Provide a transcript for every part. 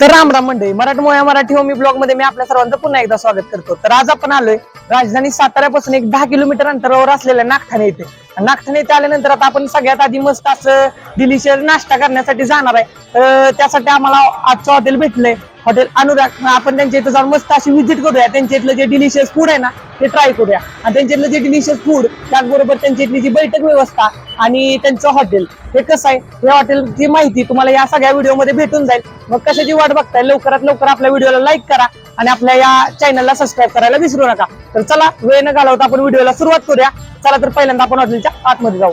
तर राम राम मंडळी मराठमोळ्या मराठी होमी ब्लॉगमध्ये मी आपल्या सर्वांचं पुन्हा एकदा स्वागत करतो. तर आज आपण आलोय राजधानी साताऱ्यापासून एक दहा किलोमीटर अंतरावर असलेल्या नागठाणे येथे नागठाणे येथे आल्यानंतर आता आपण सगळ्यात आधी मस्त असं डिलिशियस नाश्ता करण्यासाठी जाणार आहे. त्यासाठी आम्हाला आजचं हॉटेल भेटलंय. हॉटेल अनुराग आपण त्यांच्या इथं जाऊन मस्त अशी व्हिजिट करूया. त्यांच्या इथलं जे डिलिशियस फूड आहे ना ते ट्राय करूया. आणि त्यांच्या इथलं जे डिलिशियस फूड त्याचबरोबर त्यांच्या इथली जी बैठक व्यवस्था आणि त्यांचं हॉटेल हे कसं आहे? या हॉटेलची माहिती तुम्हाला या सगळ्या व्हिडिओमध्ये भेटून जाईल. मग कशाची वाट बघताय? लवकरात लवकर आपल्या व्हिडिओला लाईक करा आणि आपल्या या चॅनलला सबस्क्राईब करायला विसरू नका. तर चला वेळ न घालवता आपण व्हिडिओला सुरुवात करूया. चला तर पहिल्यांदा आपण हॉटेलच्या आतमध्ये जाऊ.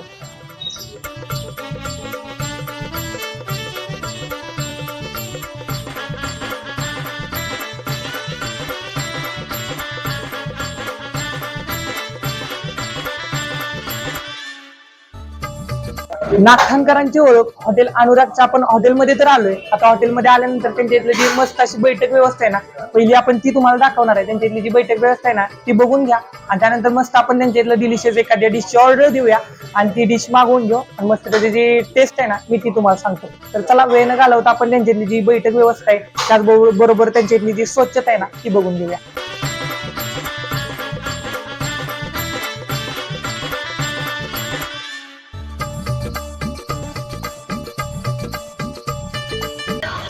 नागठाणकरांची ओळख. हॉटेल अनुरागच्या आपण हॉटेलमध्ये तर आलोय. आता हॉटेलमध्ये आल्यानंतर त्यांच्या इथली जी मस्त अशी बैठक व्यवस्था आहे ना पहिली आपण ती तुम्हाला दाखवणार आहे. त्यांच्या इथली जी बैठक व्यवस्था आहे ना ती बघून घ्या. आणि त्यानंतर मस्त आपण त्यांच्या इथलं डिलिशियस एखाद्या डिशची ऑर्डर देऊया. आणि ती डिश मागवून घेऊ. आणि मस्त त्याची जी टेस्ट आहे ना मी ती तुम्हाला सांगतो. तर चला वेळ न घालवता आपण त्यांच्या इथली जी बैठक व्यवस्था आहे त्याचबरोबर बरोबर त्यांच्या इथली जी स्वच्छता आहे ना ती बघून घेऊया.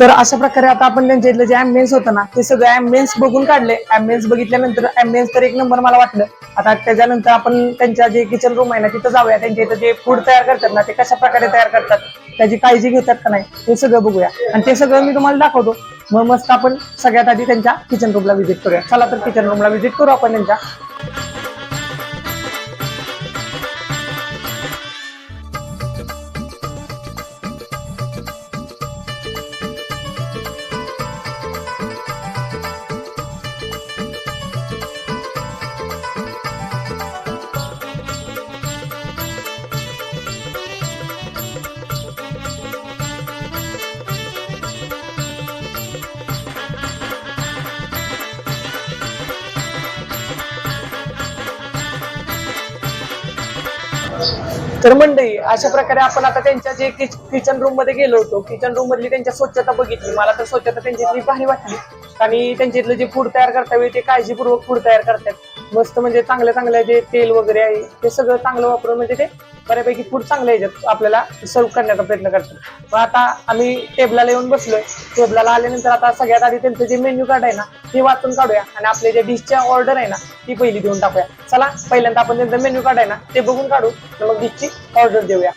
तर अशा प्रकारे आता आपण त्यांच्या इथलं जे अँबियन्स होतं ना ते सगळं अँबियन्स बघून काढले. अँबियन्स बघितल्यानंतर अँबियन्स तर एक नंबर मला वाटलं. आता त्याच्यानंतर आपण त्यांच्या जे किचन रूम आहे ना तिथं जाऊया. त्यांच्या इथं जे फूड तयार करतात ना ते कशा प्रकारे तयार करतात त्याची काळजी घेतात का नाही हे सगळं बघूया. आणि ते सगळं मी तुम्हाला दाखवतो. मग मस्त आपण सगळ्यात आधी त्यांच्या किचन रूमला व्हिजिट करूया. चला तर किचन रूमला व्हिजिट करू आपण त्यांच्या. तर मंडळी अशा प्रकारे आपण आता त्यांच्या जे किचन रूममध्ये गेलो होतो. किचन रूम मधली त्यांच्या स्वच्छता बघितली. मला तर स्वच्छता त्यांची भारी वाटली. आणि त्यांच्या इथलं जे फूड तयार करता म्हणजे ते काळजीपूर्वक फूड तयार करतात. मस्त म्हणजे चांगल्या चांगल्या जे तेल वगैरे आहे ते सगळं चांगलं वापरून म्हणजे ते बऱ्यापैकी फूड चांगलं याच्यात आपल्याला सर्व करण्याचा प्रयत्न करतात. मग आता आम्ही टेबलाला येऊन बसलोय. टेबलाला आल्यानंतर आता सगळ्यात आधी त्यांचं जे मेन्यू कार्ड आहे ना ते वाचून काढूया. आणि आपल्या ज्या डिशच्या ऑर्डर आहे ना ती पहिली देऊन टाकूया. चला पहिल्यांदा आपण त्यांचं मेन्यू कार्ड आहे ना ते बघून काढू. मग डिशची ऑर्डर देऊया.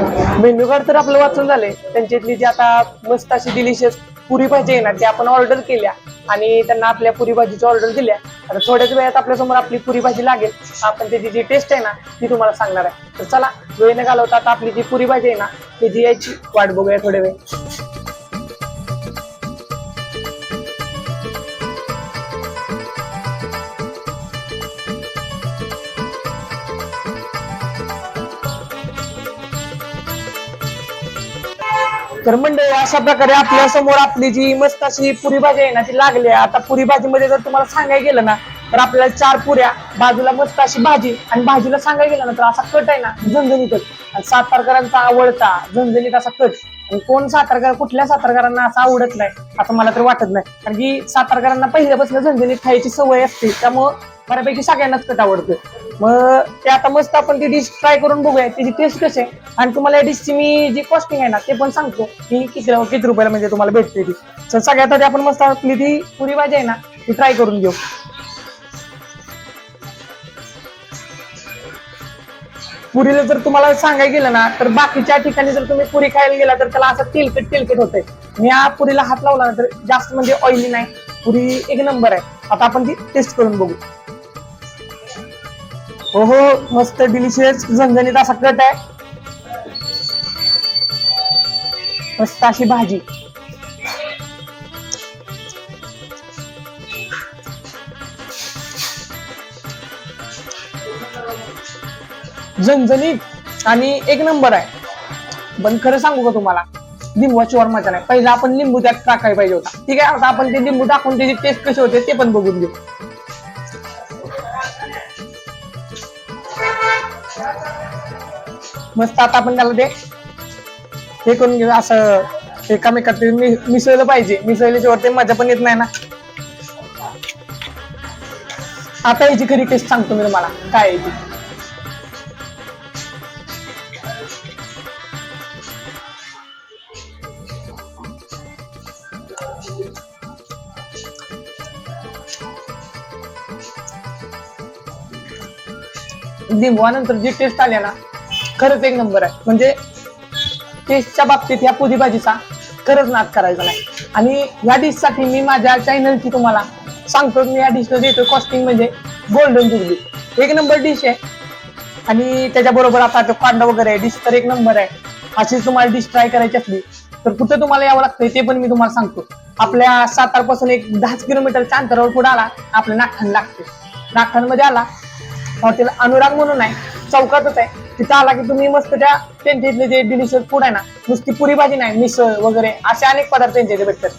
मेन्यूकार्ड तर आपलं वाचून झालंय. त्यांच्यातली जी आता मस्त अशी डिलिशियस पुरी भाजी आहे ना ती आपण ऑर्डर केल्या आणि त्यांना आपल्या पुरी भाजीची ऑर्डर दिल्या. आता थोड्याच वेळात आपल्यासमोर आपली पुरी भाजी लागेल. आपण त्याची जी टेस्ट आहे ना ती तुम्हाला सांगणार आहे. तर चला वेळ न घालवता आता आपली जी पुरी भाजी आहे ना त्याची यायची. वाट बघूया थोडे वेळ. तर मंडळी अशा प्रकारे आपल्यासमोर आपली जी मस्त अशी पुरी भाजी आहे ना ती लागली आहे. आता पुरी भाजीमध्ये जर तुम्हाला सांगायला गेलं ना तर आपल्याला चार पुऱ्या बाजूला मस्त अशी भाजी आणि भाजीला सांगायला गेलं ना तर असा कट आहे ना झणझणीतच आणि सातारकरांचा आवडता झणझणीत असा कट. आणि कोण सातारकर कुठल्या सातारकरांना असं आवडत नाही असं मला तर वाटत नाही. कारण की सातारकरांना पहिल्यापासून झणझणीत खायची सवय असते त्यामुळं बऱ्यापैकी सगळ्यांनाच कट आवडतं मग ते आता मस्त आपण ती डिश ट्राय करून बघूया. त्याची टेस्ट कशी आहे? आणि तुम्हाला या डिशची मी जी कॉस्टिंग आहे ना ते पण सांगतो. की किती किती रुपयाला म्हणजे तुम्हाला भेटते ती. तर सगळ्यात आधी आपण मस्त आपली ती पुरी भाजी आहे ना ती ट्राय करून घेऊ. पुरीला जर तुम्हाला सांगायला गेलं ना तर बाकीच्या ठिकाणी जर तुम्ही पुरी खायला गेला तर त्याला असं तेलकट तेलकट होतंय. मी या पुरीला हात लावला ना तर जास्त म्हणजे ऑइली नाही. पुरी एक नंबर आहे. आता आपण ती टेस्ट करून बघू. हो हो मस्त डिलिशियस झणझणीत असा कट आहे. मस्त अशी भाजी. झणझणीत आणि एक नंबर आहे. पण खरं सांगू का तुम्हाला? लिंबूची वर मजा नाही. पहिला आपण लिंबू त्यात टाकायला पाहिजे होता. ठीक आहे आता आपण ते लिंबू टाकून त्याची टेस्ट कशी होते ते पण बघून घेऊ. मस्त आता आपण त्याला ते हे करून घेऊ असं. एकामेकात मिसळलं पाहिजे. मिसळल्याच्या वरती मजा पण येत नाही ना. आता याची खरी टेस्ट सांगतो मी तुम्हाला. काय आहे लिंबवानंतर जी टेस्ट आली ना खरंच एक नंबर आहे. म्हणजे टेस्टच्या बाबतीत ह्या पुदी भाजीचा खरंच नाद करायचा नाही. आणि ह्या डिशसाठी मी माझ्या चॅनलची तुम्हाला सांगतो मी या डिशला देतो कॉस्टिंग म्हणजे गोल्डन जुबली एक नंबर डिश आहे. आणि त्याच्याबरोबर आता तो कांदा वगैरे आहे डिश तर एक नंबर आहे. अशीच तुम्हाला डिश ट्राय करायची असली तर कुठं तुम्हाला यावं लागतंय ते पण मी तुम्हाला सांगतो. आपल्या सातारपासून एक दहाच किलोमीटरच्या अंतरावर पुढे आला आपल्या नागठाण लागते नागठाणमध्ये आला हॉटेल अनुराग म्हणून आहे चौकातच आहे. तिथं आला की तुम्ही मस्त त्या त्यांच्या इथले जे डिलिशियस फूड आहे ना नुसती पुरी भाजी नाही मिसळ वगैरे असे अनेक पदार्थ त्यांच्या इथे भेटतात.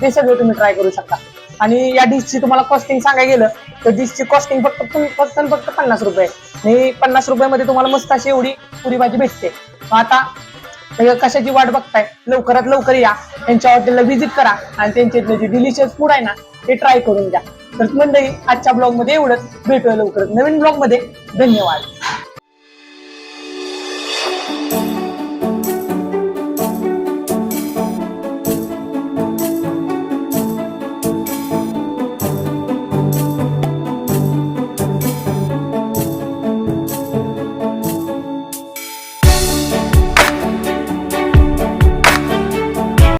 ते सगळे तुम्ही ट्राय करू शकता. आणि या डिशची तुम्हाला कॉस्टिंग सांगायला गेलं तर डिशची कॉस्टिंग फक्त फक्त फक्त पन्नास रुपये आणि पन्नास रुपयामध्ये तुम्हाला मस्त अशी एवढी पुरी भाजी भेटते. आता कशाची वाट बघताय? लवकरात लवकर या. त्यांच्या हॉटेलला व्हिजिट करा आणि त्यांच्या जे डिलिशियस फूड आहे ना ते ट्राय करून द्या तर मंडळी आजच्या ब्लॉगमध्ये एवढंच. भेटूया लवकरच. नवीन ब्लॉगमध्ये धन्यवाद.